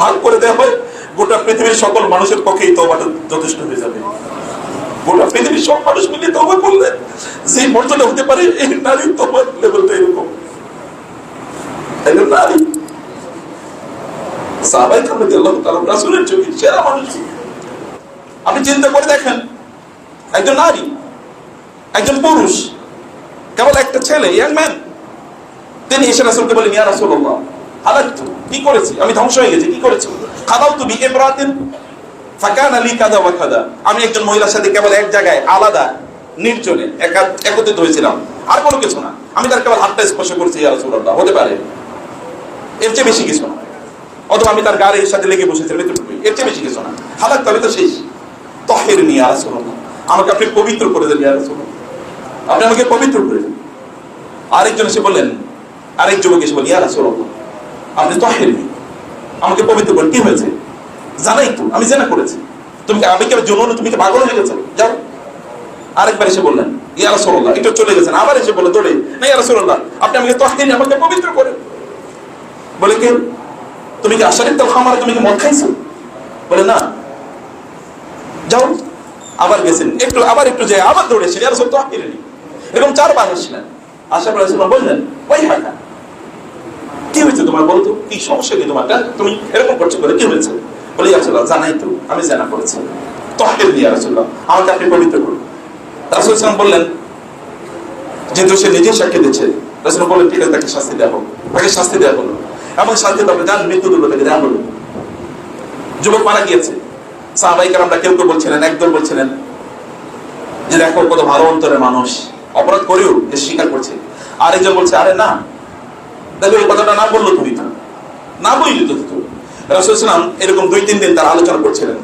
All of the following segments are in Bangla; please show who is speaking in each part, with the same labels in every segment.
Speaker 1: ভাগ করে দেওয়া হয়, গোটা পৃথিবীর সকল মানুষের পক্ষে এই যথেষ্ট হয়ে যাবে। গোটা পৃথিবীর সব মানুষ মিলে তওবা করলে যে মর্যাদা হতে পারে, এই নারী তওবার লেভেলটা এরকম। একজন নারী? সাহাবাই কামে আল্লাহ তাআলা রাসূলের চোখে সেরা মানুষ। আপনি চিন্তা করে দেখেন, একজন নারী, একজন পুরুষ, কেবল একটা ছেলে, ইয়াং ম্যান, তিনি এসে রাসূলকে বলেন, ইয়া রাসূলুল্লাহ। হালাকতু কি করেছি? আমি ধ্বংস হয়ে গেছি, কি করেছি? খাদাউতু বি ইমরাতিন ফাকানা লি কাদা ওয়া কাদা। আমি একজন মহিলার সাথে কেবল এক জায়গায় আলাদা, নির্জনে একা- একত্রিত হয়েছিলাম। আর কোনো কিছু না। আমি তার কেবল হাতটা স্পর্শ করছি, ইয়া হতে পারে। এর চেয়ে বেশি কিছু না। অথবা আমি তার গাড়ির সাথে লেগে বসেছিলাম এতটুকুই। এর চেয়ে বেশি কিছু না। হালাক তবে তো শেষ। তহের নিয়ে রাসূলুল্লাহ। আমাকে আপনি পবিত্র করে দেন, ইয়া রাসূলুল্লাহ। আপনি আমাকে পবিত্র করে দেন। আরেকজন এসে বললেন, আরেক যুবক এসে বলেন ইয়া রাসূলুল্লাহ। আপনি তহের নিয়ে আমাকে পবিত্র করেন কি হয়েছে? জানাই তো, আমি জেনা করেছি। তুমি কি আমি কি জন্য তুমি কি পাগল হয়ে গেছো? যাও। আরেকবার এসে বললেন, ইয়া রাসূলুল্লাহ, একটু চলে গেছেন। আবার এসে বলে দৌড়ে না। ইয়া আপনি আমাকে আমাকে পবিত্র করেন। বলে কি? তুমি কি খামারে তুমি কি মদ খাইছো? বলে, না। যাও। আবার গেছেন। একটু, আবার একটু যে আবার দৌড়েছেন সত্য আকিরেনি এরকম চারবার আসলেন আসার পরে বললেন, ওই হাকা। কি হয়েছে তোমার বলতো কি সমস্যা কি তোমার? তুমি এরকম করছ করে কি হয়েছে? বলে, ইয়া জানাই তো, আমি জানা করেছি। তহকির দিয়া রাসূলুল্লাহ, আমাকে আপনি পবিত্র করুন। রাসূল সাল্লাল্লাহু বললেন, যেহেতু সে নিজে সাক্ষী দিচ্ছে রাসূল বললেন, ঠিক আছে, তাকে শাস্তি দেওয়া হোক। তাকে শাস্তি দেওয়া হলো। এমন শাস্তি তারপরে যান মৃত্যু দুর্গ তাকে দেওয়া হলো। যুবক মারা গিয়েছে। সাহাবাই কারামরা কেউ কেউ বলছিলেন, একদল বলছিলেন, যে দেখো, কত ভালো অন্তরের মানুষ, অপরাধ করেও এ স্বীকার করছে। আরেকজন বলছে, আরে না দেখো এই কথাটা না বলল তুমি। তো না বললি তো তুমি। রাসুল ইসলাম এরকম দুই, তিন দিন তার আলোচনা করছিলেন।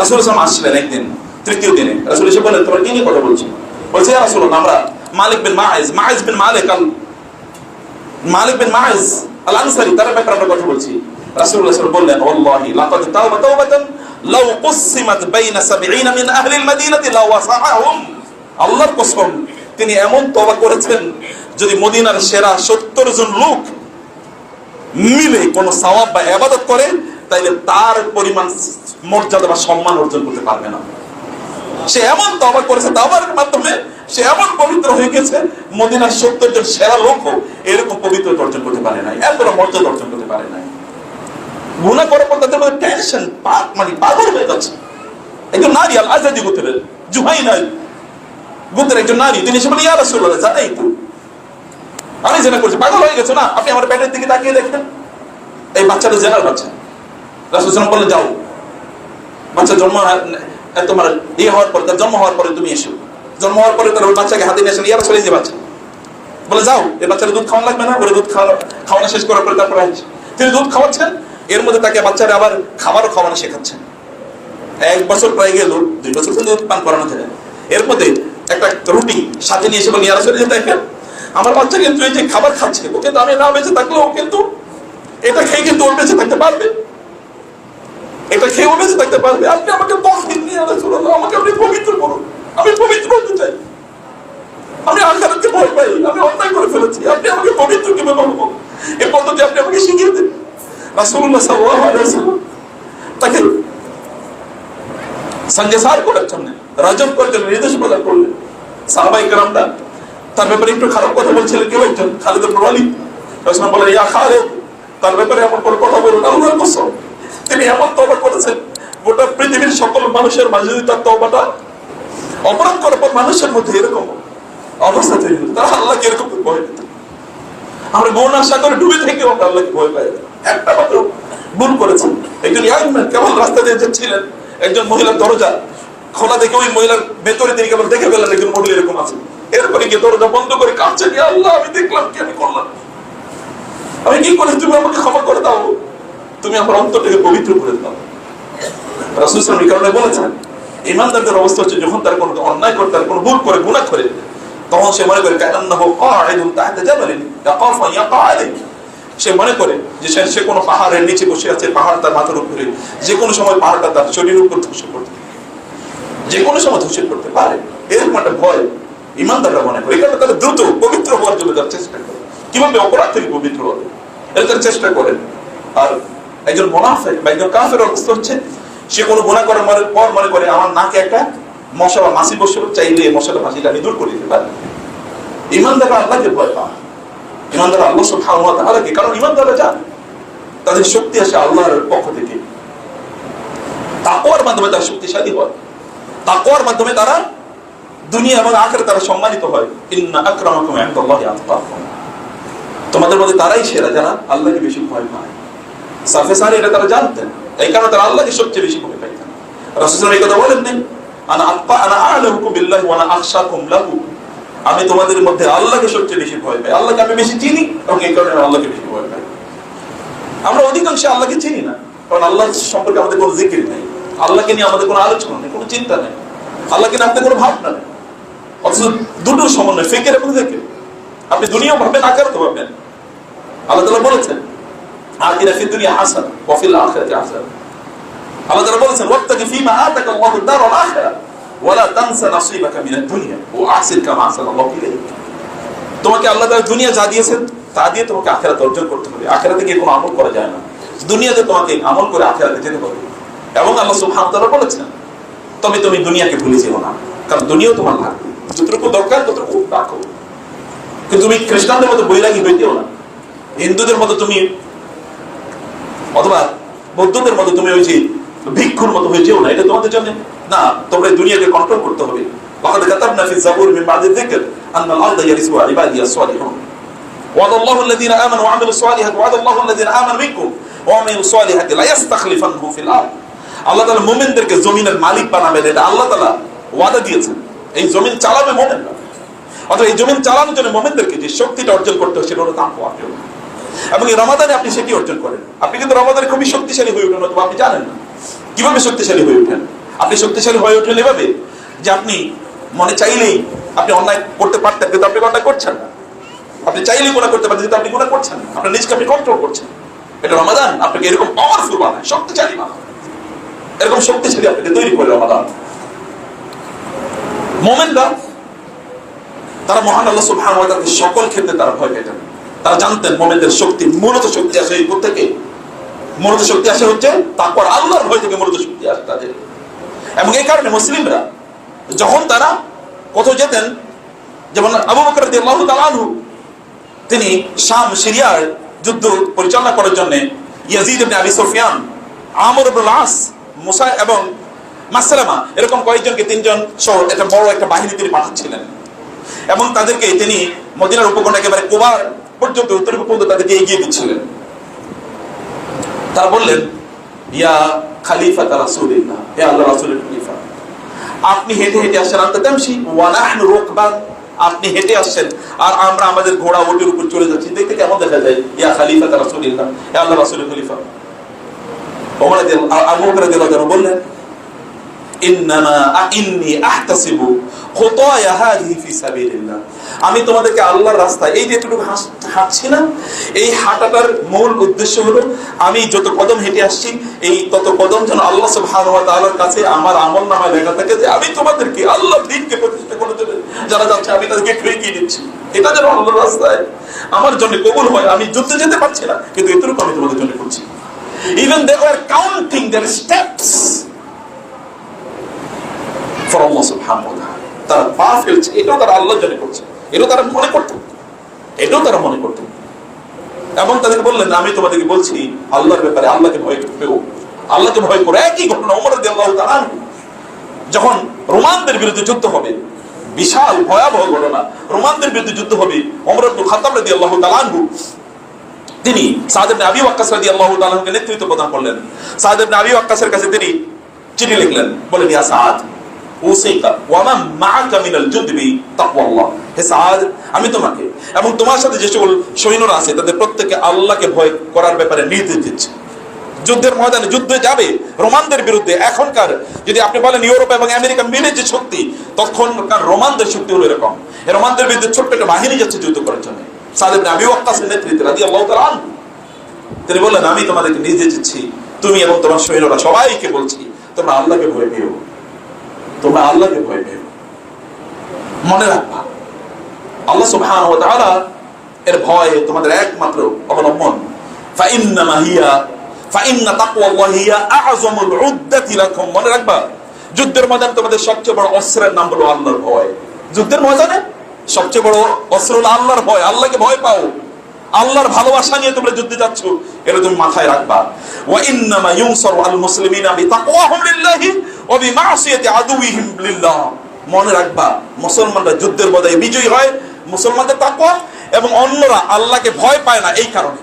Speaker 1: রাসুল ইসলাম আসছিলেন একদিন, তৃতীয় দিনে। রাসুল এসে বলেন তোমরা কি নিয়ে কথা বলছো? বলছে রাসূল আমরা মালিক বিন মাইজ মাইজ বিন মালিক আল, মালিক বিন মাইজ আল আনসারি তার ব্যাপারে আমরা কথা বলছি। রাসূলুল্লাহ সাল্লাল্লাহু বললেন, ওয়াল্লাহি, লাকাদ তাওবা তাওবাতান, লাউ কুসিমাত বাইনা 70 মিন আহলি আল মাদিনাতি লাউ ওয়াসাআহুম আল্লাহর কসম, তিনি এমন তওবা করেছেন যদি মদিনার সেরা 70 জন লোক মিলে কোন সওয়াব বা ইবাদত করে, তাইলে তার পরিমাণ মর্যাদা বা সম্মান অর্জন করতে পারবে না। সে এমন তবা করেছে তবার মাধ্যমে সে এমন পবিত্র হয়ে গেছে, মদিনার সত্তর জন সেরা লোক এরকম পবিত্র অর্জন করতে পারে নাই এত মর্যাদা অর্জন করতে পারে নাই। গুণা করার পর তাদের মধ্যে টেনশন মানে পাগল হয়ে যাচ্ছে। একজন নারী আল আজাদি গোত্রের জুহাই নাই গোত্রের একজন নারী, তিনি সে বলে, ইয়া রাসূলুল্লাহ জানাই তো আমি জেনা করছি, পাগল হয়ে গেছে না? আপনি আমার পেটের দিকে তাকিয়ে দেখেন। এই বাচ্চাটা জেনার বাচ্চা। রাসূল বললেন, যাও। বাচ্চা জন্ম তোমার ইয়ে হওয়ার পরে, তার জন্ম হওয়ার পরে তুমি এসো। জন্ম হওয়ার পরে তার বাচ্চাকে হাতে নিয়ে আসেন চলে যে বাচ্চা? বলে, যাও। এই বাচ্চার দুধ খাওয়ানো লাগবে না বলে দুধ খাওয়ানো খাওয়ানো শেষ করার পরে তারপরে আসছে তিনি দুধ খাওয়াচ্ছেন, এর মধ্যে তাকে বাচ্চারা আবার খাবারও খাওয়ানো শেখাচ্ছেন। এক বছর প্রায় গেল, দুই বছর দুধ পান করানো যায় এর মধ্যে একটা রুটি সাথে নিয়ে এসে বলে ইয়ারা চলে যে দেখেন আমার বাচ্চা কিন্তু এই যে খাবার খাচ্ছে ও কিন্তু আমি না বেঁচে থাকলে ও কিন্তু এটা খেয়ে কিন্তু ওর বেঁচে থাকতে পারবে। এটা খেয়ে ও বেঁচে থাকতে পারবে। আপনি আমাকে দশ দিন নিয়ে আনা শুনুন আমাকে আপনি পবিত্র করুন, আমি পবিত্র হতে চাই। আমি আল্লাহকে ভয় পাই, আমি অন্যায় করে ফেলেছি। আপনি আমাকে পবিত্র কীভাবে বলব এই পদ্ধতি আপনি আমাকে শিখিয়ে দেন। রাসুল্লাহ সাল্লাহ আলাইসাল্লাম তাকে সঞ্জয় সার করার জন্য রাজব করে জন্য নির্দেশ প্রদান করলেন। সাহাবাই কারামরা তার ব্যাপারে একটু খারাপ কথা বলছিলেন কেউ একজন, খালিদ বলেন, ইয়া খালিদ, তার ব্যাপারে এমন কথা বলুন তিনি এমন তওবা করেছেন, গোটা পৃথিবীর সকল মানুষের মাঝে যদি তার তওবাটা অপরাধ করার পর মানুষের মধ্যে এরকম অবস্থা তৈরি তারা আল্লাহকে এরকম ভয় পেত। আমরা গৌনার সাগরে ডুবে থেকে আমরা আল্লাহকে ভয় পাই। একটা মাত্র করেছেন। একজন ইয়াং ম্যান কেবল রাস্তা দিয়ে যাচ্ছিলেন, একজন মহিলার দরজা খোলা দেখে ওই মহিলার ভেতরে তিনি কেবল দেখে ফেলেন, একজন মহিলা এরকম আছে। এরপরে গিয়ে দরজা বন্ধ করে কাঁদছে কি আল্লাহ, আমি দেখলাম কি আমি করলাম। আমি কি করে, তুমি আমাকে ক্ষমা করে দাও? তুমি আমার অন্তরটাকে পবিত্র করে দাও। রাসূল আলাইহি কারণে বলেছেন ইমানদারদের অবস্থা হচ্ছে যখন তার কোনো অন্যায় করে, তার কোনো ভুল করে, গুনাহ করে, তখন সে মনে করে তাহতা সে মনে করে যে সে কোনো পাহাড়ের নিচে বসে আছে, পাহাড় তার মাথার উপরে, যে কোনো সময় পাহাড়টা তার শরীরের উপর ধসে পড়তে। যে কোনো সময় ধসে পড়তে পারে। এরকম একটা ভয় ইমানদাররা মনে করে কারণে তারা দ্রুত, পবিত্র হওয়ার জন্য তার চেষ্টা করে। কীভাবে অপরাধ থেকে পবিত্র হবে? এটা তার চেষ্টা করেন। আর একজন মোনাফেক বা একজন কাফের অবস্থা হচ্ছে, সে কোনো গুণা করার মনে- পর মনে করে, আমার নাকে একটা মশা বা মাসি বসে চাইলে এই মশাটা মাসিটা আমি দূর করে দিতে পারি। ইমানদাররা আল্লাহকে ভয় পায়। ইমানদার আল্লাহ সুবহানাহু ওয়া তাআলাকে, কারণ ইমানদাররা জানে, তাদের শক্তি আসে আল্লাহর পক্ষ থেকে। তাকওয়ার মাধ্যমে তারা শক্তিশালী হয়। তাকওয়ার মাধ্যমে তারা দুনিয়া এবং আখেরে তারা সম্মানিত হয়। তোমাদের মধ্যে তারাই সেরা যারা আল্লাহকে বেশি ভয় পায়। সাফে সারে এটা তারা জানতেন। এই কারণে তারা আল্লাহকে সবচেয়ে বেশি ভয় পাইতেন এই কথা বলেন নাই আনা আনা আনা আমি তোমাদের মধ্যে আল্লাহকে সবচেয়ে বেশি ভয় পাই। আল্লাহকে আমি বেশি চিনি এবং এই কারণে আল্লাহকে বেশি ভয় পাই। আমরা অধিকাংশ আল্লাহকে চিনি না, কারণ আল্লাহ সম্পর্কে আমাদের কোনো জিকির নেই। আল্লাহকে নিয়ে আমাদের কোনো আলোচনা নেই, কোনো চিন্তা নেই। আল্লাহকে নিয়ে আমাদের কোনো ভাবনা নেই। অথচ সমন্বয়, ফেকের এবং জেকের। আপনি দুনিয়াও ভাববেন আকারও তো ভাববেন। আল্লাহ তাআলা বলেছেন ফিদ দুনিয়া হাসান ওয়া ফিল আখিরাতি হাসান। আল্লাহ বলেছেন আতাকা আল্লাহু দারুল আখিরাহ ওয়া লা তানসা মিনাদ দুনিয়া আহসিন কামা ইলাইক তোমাকে আল্লাহ তাআলা দুনিয়া যা দিয়েছেন, তা দিয়ে তোমাকে আখেরাত অর্জন করতে হবে। আখেরাতে গিয়ে কোনো আমল করা যায় না। দুনিয়াতে তোমাকে আমল করে আখেরাতে যেতে হবে। এবং আল্লাহ সুবহানাহু ওয়া তাআলা বলেছেন, তবে তুমি দুনিয়াকে ভুলে যেও না, কারণ দুনিয়াও তোমার লাগবে। যতটুকু দরকার ততটুকু রাখো কিন্তু তুমি খ্রিস্টানদের মতো বৈরাগী হইতেও না হিন্দুদের মতো তুমি অথবা বৌদ্ধদের মতো তুমি ওই যে ভিক্ষুর মতো হয়ে যেও না এটা তোমাদের জন্য না তোমরা এই দুনিয়াকে কন্ট্রোল করতে হবে وقد كتبنا في الزبور من بعد الذكر أن الأرض يرثها عبادي الصالحون وعد الله الذين آمنوا وعملوا الصالحات وعد الله الذين آمنوا منكم وعملوا الصالحات لا يستخلفنه في الأرض আল্লাহ তাআলা মুমিনদেরকে জমিনের মালিক বানাবেন এটা আল্লাহ তাআলা ওয়াদা দিয়েছেন এই জমিন চালাবে মুমিনরা অথবা এই জমিন চালানোর জন্য মোমেনদেরকে যে শক্তিটা অর্জন করতে হয় সেটা হলো তাকওয়া এবং এই রমাদানে আপনি সেটি অর্জন করেন। আপনি কিন্তু রমাদানে খুবই শক্তিশালী হয়ে উঠেন অথবা আপনি জানেন না। কীভাবে শক্তিশালী হয়ে ওঠেন? আপনি শক্তিশালী হয়ে ওঠেন এভাবে যে আপনি মনে চাইলেই আপনি অন্যায় করতে পারতেন, কিন্তু আপনি অন্যায় করছেন না। আপনি চাইলেই গুণা করতে পারতেন, কিন্তু আপনি গুণা করছেন না। আপনার নিজকে আপনি কন্ট্রোল করছেন। এটা রমাদান, আপনাকে এরকম পাওয়ারফুল বানায়, শক্তিশালী বানায়। এরকম শক্তিশালী আপনাকে তৈরি করে রমাদান। মোমেনরা, তারা মহান আল্লাহ তাআলাকে সকল ক্ষেত্রে তারা ভয় পেতেন। তারা জানতেন মোমেনদের শক্তি মূলত শক্তি আসে এই থেকে। মূলত শক্তি আসে হচ্ছে তারপর আল্লাহর ভয় থেকে মূলত শক্তি আসে তাদের। এবং এই কারণে মুসলিমরা যখন তারা কোথাও যেতেন, যেমন আবু বকর রাদিয়াল্লাহু তাআলা আনহু, তিনি শাম, সিরিয়ার যুদ্ধ পরিচালনা করার জন্য ইয়াজিদ ইবনে আবি সুফিয়ান, আমর ইবনে আস, মুসা এবং মাসলামা এরকম কয়েকজনকে তিনজন সহ একটা বড় একটা বাহিনী তিনি পাঠাচ্ছিলেন। এবং তাদেরকে তিনি মদিনার উপকণ্ঠ একেবারে কোবার পর্যন্ত, উত্তর পর্যন্ত তাদেরকে এগিয়ে দিচ্ছিলেন। তারা বললেন, ইয়া খালিফা তা রাসূলিল্লাহ, হে আল্লাহ রাসূলের খলিফা, আপনি হেঁটে হেঁটে আসছেন আনতে তামশি, ওয়া নাহনু রুকবান। আপনি হেঁটে আসছেন, আর আমরা আমাদের ঘোড়া ওটির উপর চলে যাচ্ছি। দেখতে কেমন দেখা যায়? ইয়া খালিফা তা রাসূলিল্লাহ, হে আল্লাহ রাসূলের খলিফা। ওমর আবু বকর রাদিয়াল্লাহু বললেন ইন্নামা ইন্নী আহতাসিবু খুতায়া হাযিহি ফি সাবিলিল্লাহ আমি তোমাদেরকে আল্লাহর রাস্তায় এই যে একটু হাঁটছি না এই হাঁটাটার মূল উদ্দেশ্য হলো আমি যত কদম হেঁটে আসছি, এই তত কদম যেন আল্লাহ ওয়া কাছে আমার আমল নামায় লেখা থাকে যে আমি তোমাদেরকে আল্লাহ দিনকে প্রতিষ্ঠা করে দেবে যারা যাচ্ছে, আমি তাদেরকে ঠেকিয়ে দিচ্ছি। এটা যেন আল্লাহর রাস্তায় আমার জন্য কবুল হয়, আমি যুদ্ধে যেতে পারছি না, কিন্তু এতটুকু আমি তোমাদের জন্য করছি। Even they are counting steps for আল্লাহ সুবহানাহু ওয়া তাআলা তারা ফেলছে, এটাও তারা করছে, এটাও তারা মনে করত, এটাও তারা মনে করত। এবং তাদেরকে বললেন, আমি তোমাদেরকে বলছি, আল্লাহর ব্যাপারে আল্লাহকে ভয় পেও। আল্লাহকে ভয় করো। একই ঘটনা ওমর আনহু। যখন রোমানদের বিরুদ্ধে যুদ্ধ হবে, বিশাল ভয়াবহ ঘটনা, রোমানদের বিরুদ্ধে যুদ্ধ হবে ওমর ইবনে খাত্তাব রাদিয়াল্লাহু তাআলা আনহু, তিনি ইবনে আবি ওয়াক্কাস রাদিয়াল্লাহু তাআলা আনহুকে নেতৃত্ব প্রদান করলেন। ইবনে আবি ওয়াক্কাসের কাছে তিনি চিঠি লিখলেন, বলেন, ইয়া সাদ আমি তোমাকে এবং তোমার সাথে যে সকল সৈন্যরা আছে, তাদের আল্লাহকে ভয় করার ব্যাপারে নির্দেশ দিচ্ছে। যুদ্ধের ময়দানে যুদ্ধে যাবে, রোমানদের বিরুদ্ধে এখনকার, যদি আপনি বলেন ইউরোপ এবং আমেরিকা মিলে যে শক্তি, তখনকার রোমানদের শক্তি হলো এরকম। রোমানদের বিরুদ্ধে ছোট্ট একটা বাহিনী যাচ্ছে যুদ্ধ করার জন্য। সাদেব আবি ওয়াক্কাসের নেতৃত্বে রাদিয়াল্লাহু তাআলা আনহু। তিনি বললেন, আমি তোমাদেরকে নির্দেশ দিচ্ছি, তুমি এবং তোমার সৈন্যরা সবাইকে বলছি, তোমরা আল্লাহকে ভয় পেও। তোমরা আল্লাহকে ভয় পেও। মনে রাখবা, আল্লাহ সুবহানাহু ওয়া তাআলা এর ভয় তোমাদের একমাত্র অবলম্বন। ফাইন্নামা হিয়া, ফাইন্না তাকওয়াল্লাহি হিয়া আ'যামুল উদ্দাতি লাকুম। মনে রাখবা, যুদ্ধের ময়দান তোমাদের সবচেয়ে বড় অস্ত্রের নাম হলো আল্লাহর ভয়। যুদ্ধের ময়দানে সবচেয়ে বড় অস্ত্র হলো আল্লাহর ভয়। আল্লাহকে ভয় পাও। আল্লাহর ভালোবাসা নিয়ে তোমরা যুদ্ধে যাচ্ছ, এটা তুমি মাথায় রাখবা। ওয়া ইন্নামা ইউনসার আল মুসলিমিনা বিতাকওয়াহুম লিল্লাহি ওয়া বিমাসিয়াতি আদুইহিম লিল্লাহ। মনে রাখবা, মুসলমানরা যুদ্ধের বদলে বিজয়ী হয়, মুসলমানদের তাকওয়া, এবং অন্যরা আল্লাহকে ভয় পায় না এই কারণে।